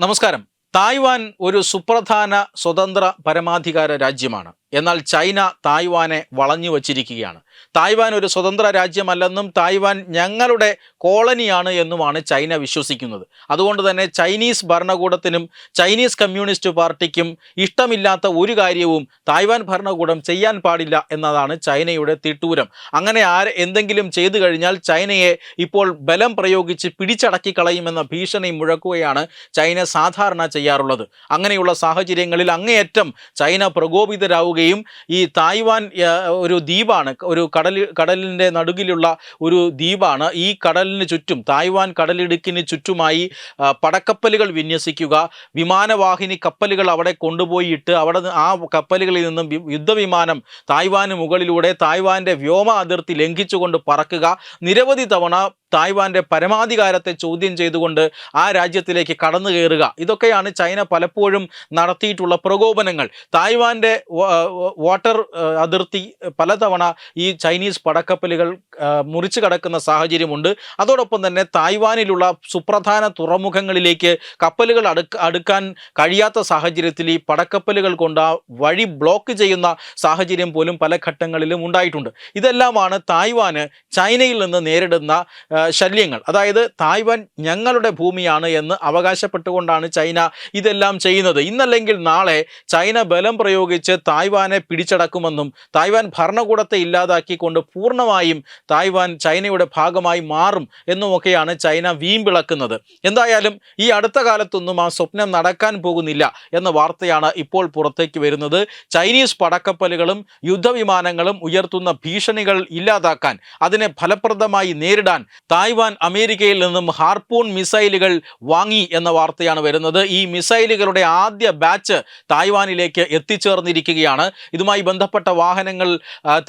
നമസ്കാരം. തായ്വാൻ ഒരു സുപ്രധാന സ്വതന്ത്ര പരമാധികാര രാജ്യമാണ്. എന്നാൽ ചൈന തായ്വാനെ വളഞ്ഞു വച്ചിരിക്കുകയാണ്. തായ്വാൻ ഒരു സ്വതന്ത്ര രാജ്യമല്ലെന്നും തായ്വാൻ ഞങ്ങളുടെ കോളനിയാണ് എന്നുമാണ് ചൈന വിശ്വസിക്കുന്നത്. അതുകൊണ്ട് തന്നെ ചൈനീസ് ഭരണകൂടത്തിനും ചൈനീസ് കമ്മ്യൂണിസ്റ്റ് പാർട്ടിക്കും ഇഷ്ടമില്ലാത്ത ഒരു കാര്യവും തായ്വാൻ ഭരണകൂടം ചെയ്യാൻ പാടില്ല എന്നതാണ് ചൈനയുടെ തിട്ടൂരം. അങ്ങനെ ആര് എന്തെങ്കിലും ചെയ്തു കഴിഞ്ഞാൽ ചൈനയെ ഇപ്പോൾ ബലം പ്രയോഗിച്ച് പിടിച്ചടക്കി കളയുമെന്ന ഭീഷണി മുഴക്കുകയാണ് ചൈന സാധാരണ ചെയ്യാറുള്ളത്. അങ്ങനെയുള്ള സാഹചര്യങ്ങളിൽ അങ്ങേയറ്റം ചൈന പ്രകോപിതരാവുകയും ഈ തായ്വാൻ ഒരു ദ്വീപാണ് ഒരു കടൽ കടലിന്റെ നടുകിലുള്ള ഒരു ദ്വീപാണ്. ഈ കടലിന് ചുറ്റും തായ്വാൻ കടലിടുക്കിന് ചുറ്റുമായി പടക്കപ്പലുകൾ വിന്യസിക്കുക വിമാനവാഹിനി കപ്പലുകൾ അവിടെ കൊണ്ടുപോയിട്ട് അവിടെ ആ കപ്പലുകളിൽ നിന്നും യുദ്ധവിമാനം തായ്വാന് മുകളിലൂടെ തായ്വാന്റെ വ്യോമ അതിർത്തി ലംഘിച്ചുകൊണ്ട് പറക്കുക. നിരവധി തവണ തായ്വാന്റെ പരമാധികാരത്തെ ചോദ്യം ചെയ്തുകൊണ്ട് ആ രാജ്യത്തിലേക്ക് കടന്നു കയറുക. ഇതൊക്കെയാണ് ചൈന പലപ്പോഴും നടത്തിയിട്ടുള്ള പ്രകോപനങ്ങൾ. തായ്വാന്റെ വാട്ടർ അതിർത്തി പലതവണ ഈ ചൈനീസ് പടക്കപ്പലുകൾ മുറിച്ചു കടക്കുന്ന സാഹചര്യമുണ്ട്. അതോടൊപ്പം തന്നെ തായ്വാനിലുള്ള സുപ്രധാന തുറമുഖങ്ങളിലേക്ക് കപ്പലുകൾ അടുക്ക അടുക്കാൻ കഴിയാത്ത സാഹചര്യത്തിൽ ഈ പടക്കപ്പലുകൾ കൊണ്ട് ആ വഴി ബ്ലോക്ക് ചെയ്യുന്ന സാഹചര്യം പോലും പല ഘട്ടങ്ങളിലും ഉണ്ടായിട്ടുണ്ട്. ഇതെല്ലാമാണ് തായ്വാന് ചൈനയിൽ നിന്ന് നേരിടുന്ന ശല്യങ്ങൾ. അതായത് തായ്വാൻ ഞങ്ങളുടെ ഭൂമിയാണ് എന്ന് അവകാശപ്പെട്ടുകൊണ്ടാണ് ചൈന ഇതെല്ലാം ചെയ്യുന്നത്. ഇന്നല്ലെങ്കിൽ നാളെ ചൈന ബലം പ്രയോഗിച്ച് തായ്വാനെ പിടിച്ചടക്കുമെന്നും തായ്വാൻ ഭരണകൂടത്തെ ഇല്ലാതാക്കിക്കൊണ്ട് പൂർണമായും തായ്വാൻ ചൈനയുടെ ഭാഗമായി മാറും എന്നുമൊക്കെയാണ് ചൈന വീമ്പിളക്കുന്നത്. എന്തായാലും ഈ അടുത്ത കാലത്തൊന്നും ആ സ്വപ്നം നടക്കാൻ പോകുന്നില്ല എന്ന വാർത്തയാണ് ഇപ്പോൾ പുറത്തേക്ക് വരുന്നത്. ചൈനീസ് പടക്കപ്പലുകളും യുദ്ധവിമാനങ്ങളും ഉയർത്തുന്ന ഭീഷണികൾ ഇല്ലാതാക്കാൻ അതിനെ ഫലപ്രദമായി നേരിടാൻ തായ്വാൻ അമേരിക്കയിൽ നിന്നും ഹാർപൂൺ മിസൈലുകൾ വാങ്ങി എന്ന വാർത്തയാണ് വരുന്നത്. ഈ മിസൈലുകളുടെ ആദ്യ ബാച്ച് തായ്വാനിലേക്ക് എത്തിച്ചേർന്നിരിക്കുകയാണ്. ഇതുമായി ബന്ധപ്പെട്ട വാഹനങ്ങൾ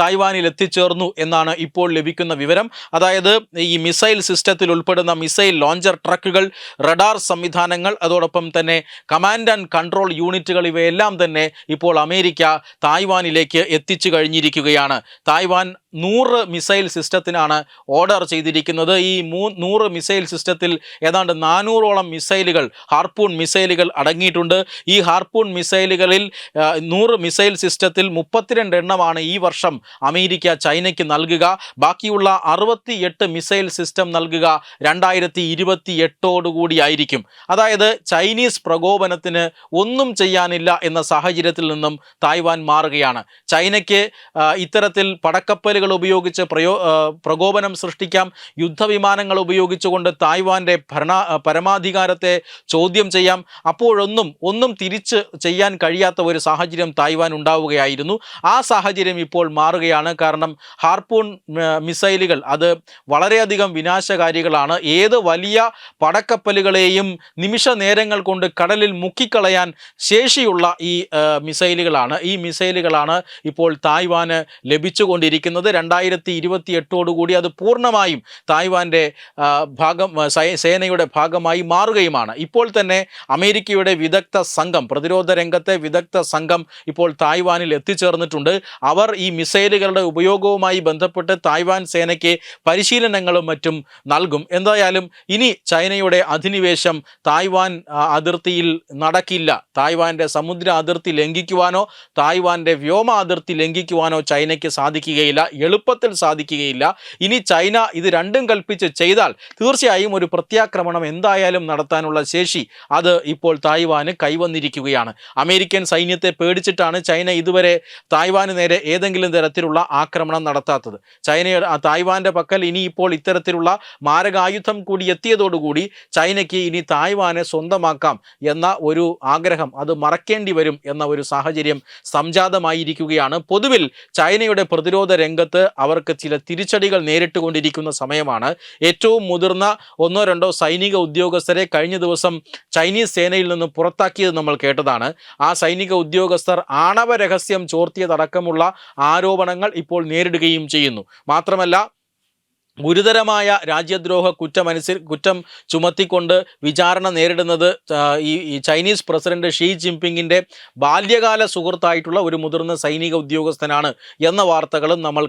തായ്വാനിൽ എത്തിച്ചേർന്നു എന്നാണ് ഇപ്പോൾ ലഭിക്കുന്ന വിവരം. അതായത് ഈ മിസൈൽ സിസ്റ്റത്തിൽ ഉൾപ്പെടുന്ന മിസൈൽ ലോഞ്ചർ ട്രക്കുകൾ റഡാർ സംവിധാനങ്ങൾ അതോടൊപ്പം തന്നെ കമാൻഡ് ആൻഡ് കൺട്രോൾ യൂണിറ്റുകൾ ഇവയെല്ലാം തന്നെ ഇപ്പോൾ അമേരിക്ക തായ്വാനിലേക്ക് എത്തിച്ചു കഴിഞ്ഞിരിക്കുകയാണ്. തായ്വാൻ നൂറ് മിസൈൽ സിസ്റ്റത്തിനാണ് ഓർഡർ ചെയ്തിരിക്കുന്നത്. ഈ മൂ നൂറ് മിസൈൽ സിസ്റ്റത്തിൽ ഏതാണ്ട് നാനൂറോളം മിസൈലുകൾ ഹാർപൂൺ മിസൈലുകൾ അടങ്ങിയിട്ടുണ്ട്. ഈ ഹാർപൂൺ മിസൈലുകളിൽ നൂറ് മിസൈൽ സിസ്റ്റത്തിൽ മുപ്പത്തിരണ്ട് എണ്ണമാണ് ഈ വർഷം അമേരിക്ക ചൈനയ്ക്ക് നൽകുക. ബാക്കിയുള്ള അറുപത്തി എട്ട് മിസൈൽ സിസ്റ്റം നൽകുക രണ്ടായിരത്തി ഇരുപത്തി എട്ടോടുകൂടിയായിരിക്കും അതായത് ചൈനീസ് പ്രകോപനത്തിന് ഒന്നും ചെയ്യാനില്ല എന്ന സാഹചര്യത്തിൽ നിന്നും തായ്വാൻ മാറുകയാണ്. ചൈനയ്ക്ക് ഇത്തരത്തിൽ പടക്കപ്പലുകൾ ഉപയോഗിച്ച് പ്രയോ പ്രകോപനം സൃഷ്ടിക്കാം യുദ്ധവിമാനങ്ങൾ ഉപയോഗിച്ചുകൊണ്ട് തായ്വാന്റെ ഭരണ പരമാധികാരത്തെ ചോദ്യം ചെയ്യാം. അപ്പോഴൊന്നും ഒന്നും തിരിച്ച് ചെയ്യാൻ കഴിയാത്ത ഒരു സാഹചര്യം തായ്വാൻ ഉണ്ടാവുകയായിരുന്നു. ആ സാഹചര്യം ഇപ്പോൾ മാറുകയാണ്. കാരണം ഹാർപൂൺ മിസൈലുകൾ അത് വളരെയധികം വിനാശകാരികളാണ്. ഏത് വലിയ പടക്കപ്പലുകളെയും നിമിഷ നേരങ്ങൾ കൊണ്ട് കടലിൽ മുക്കിക്കളയാൻ ശേഷിയുള്ള ഈ മിസൈലുകളാണ്. ഈ മിസൈലുകളാണ് ഇപ്പോൾ തായ്വാന് ലഭിച്ചുകൊണ്ടിരിക്കുന്നത്. രണ്ടായിരത്തി ഇരുപത്തി എട്ടോടുകൂടി അത് പൂർണമായും തായ്വാന്റെ ആ, ഭാഗം സേനയുടെ ഭാഗമായി മാറുകയുമാണ്. ഇപ്പോൾ തന്നെ അമേരിക്കയുടെ വിദഗ്ധ സംഘം പ്രതിരോധ രംഗത്തെ വിദഗ്ധ സംഘം ഇപ്പോൾ തായ്വാനിൽ എത്തിച്ചേർന്നിട്ടുണ്ട്. അവർ ഈ മിസൈലുകളുടെ ഉപയോഗവുമായി ബന്ധപ്പെട്ട് തായ്വാൻ സേനയ്ക്ക് പരിശീലനങ്ങളും മറ്റും നൽകും. എന്തായാലും ഇനി ചൈനയുടെ അധിനിവേശം തായ്വാൻ അതിർത്തിയിൽ നടക്കില്ല. തായ്വാന്റെ സമുദ്ര അതിർത്തി ലംഘിക്കുവാനോ തായ്വാന്റെ വ്യോമ അതിർത്തി ലംഘിക്കുവാനോ ചൈനയ്ക്ക് സാധിക്കുകയില്ല. എളുപ്പത്തിൽ സാധിക്കുകയില്ല. ഇനി ചൈന ഇത് രണ്ടും കൽപ്പിച്ച് ചെയ്താൽ തീർച്ചയായും ഒരു പ്രത്യാക്രമണം എന്തായാലും നടത്താനുള്ള ശേഷി അത് ഇപ്പോൾ തായ്വാന് കൈവന്നിരിക്കുകയാണ്. അമേരിക്കൻ സൈന്യത്തെ പേടിച്ചിട്ടാണ് ചൈന ഇതുവരെ തായ്വാന് നേരെ ഏതെങ്കിലും തരത്തിലുള്ള ആക്രമണം നടത്താത്തത്. ചൈനയുടെ തായ്വാന്റെ പക്കൽ ഇനി ഇപ്പോൾ ഇത്തരത്തിലുള്ള മാരകായുധം കൂടി എത്തിയതോടുകൂടി ചൈനയ്ക്ക് ഇനി തായ്വാനെ സ്വന്തമാക്കാം എന്ന ഒരു ആഗ്രഹം അത് മറക്കേണ്ടി വരും എന്ന ഒരു സാഹചര്യം സംജാതമായിരിക്കുകയാണ്. പൊതുവിൽ ചൈനയുടെ പ്രതിരോധ രംഗത്ത് അവർക്ക് ചില തിരിച്ചടികൾ നേരിട്ടുകൊണ്ടിരിക്കുന്ന സമയമാണ്. ഏറ്റവും മുതിർന്ന ഒന്നോ രണ്ടോ സൈനിക ഉദ്യോഗസ്ഥരെ കഴിഞ്ഞ ദിവസം ചൈനീസ് സേനയിൽ നിന്ന് പുറത്താക്കിയത് നമ്മൾ കേട്ടതാണ്. ആ സൈനിക ഉദ്യോഗസ്ഥർ ആണവ രഹസ്യം ചോർത്തിയതടക്കമുള്ള ആരോപണങ്ങൾ ഇപ്പോൾ നേരിടുകയും ചെയ്യുന്നു. മാത്രമല്ല ഗുരുതരമായ രാജ്യദ്രോഹ കുറ്റമനുസരി കുറ്റം ചുമത്തിക്കൊണ്ട് വിചാരണ നേരിടുന്നത് ഈ ചൈനീസ് പ്രസിഡന്റ് ഷീ ജിൻപിങ്ങിന്റെ ബാല്യകാല സുഹൃത്തായിട്ടുള്ള ഒരു മുതിർന്ന സൈനിക ഉദ്യോഗസ്ഥനാണ് എന്ന വാർത്തകളും നമ്മൾ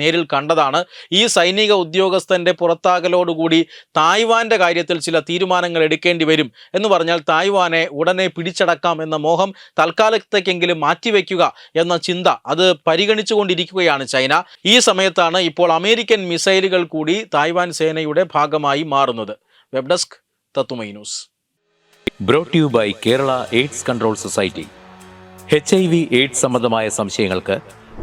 നേരിൽ കണ്ടതാണ്. ഈ സൈനിക ഉദ്യോഗസ്ഥന്റെ പുറത്താകലോടുകൂടി തായ്വാന്റെ കാര്യത്തിൽ ചില തീരുമാനങ്ങൾ എടുക്കേണ്ടി വരും എന്ന് പറഞ്ഞാൽ തായ്വാനെ ഉടനെ പിടിച്ചടക്കാം എന്ന മോഹം തൽക്കാലത്തേക്കെങ്കിലും മാറ്റിവെക്കുക എന്ന ചിന്ത അത് പരിഗണിച്ചുകൊണ്ടിരിക്കുകയാണ് ചൈന. ഈ സമയത്താണ് ഇപ്പോൾ അമേരിക്കൻ മിസൈലുകൾ കൂടി തായ്വാൻ സേനയുടെ ഭാഗമായി മാറുന്നത്. വെബ് ഡെസ്ക് തത്തുമൈ news. Brought you by Kerala AIDS control society H I V AIDS സംബന്ധമായ സംശയങ്ങൾക്ക്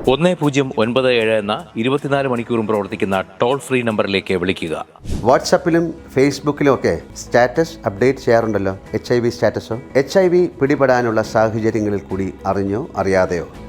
ഒന്ന് പൂജ്യം ഒൻപത് ഏഴ് എന്ന ഇരുപത്തിനാല് മണിക്കൂറും പ്രവർത്തിക്കുന്ന ടോൾ ഫ്രീ നമ്പറിലേക്ക് വിളിക്കുക. വാട്സാപ്പിലും ഫേസ്ബുക്കിലും ഒക്കെ സ്റ്റാറ്റസ് അപ്ഡേറ്റ് ചെയ്യാറുണ്ടല്ലോ? എച്ച് ഐ വി സ്റ്റാറ്റസോ? എച്ച് ഐ വി പിടിപെടാനുള്ള സാഹചര്യങ്ങളിൽ കൂടി അറിഞ്ഞോ അറിയാതെയോ?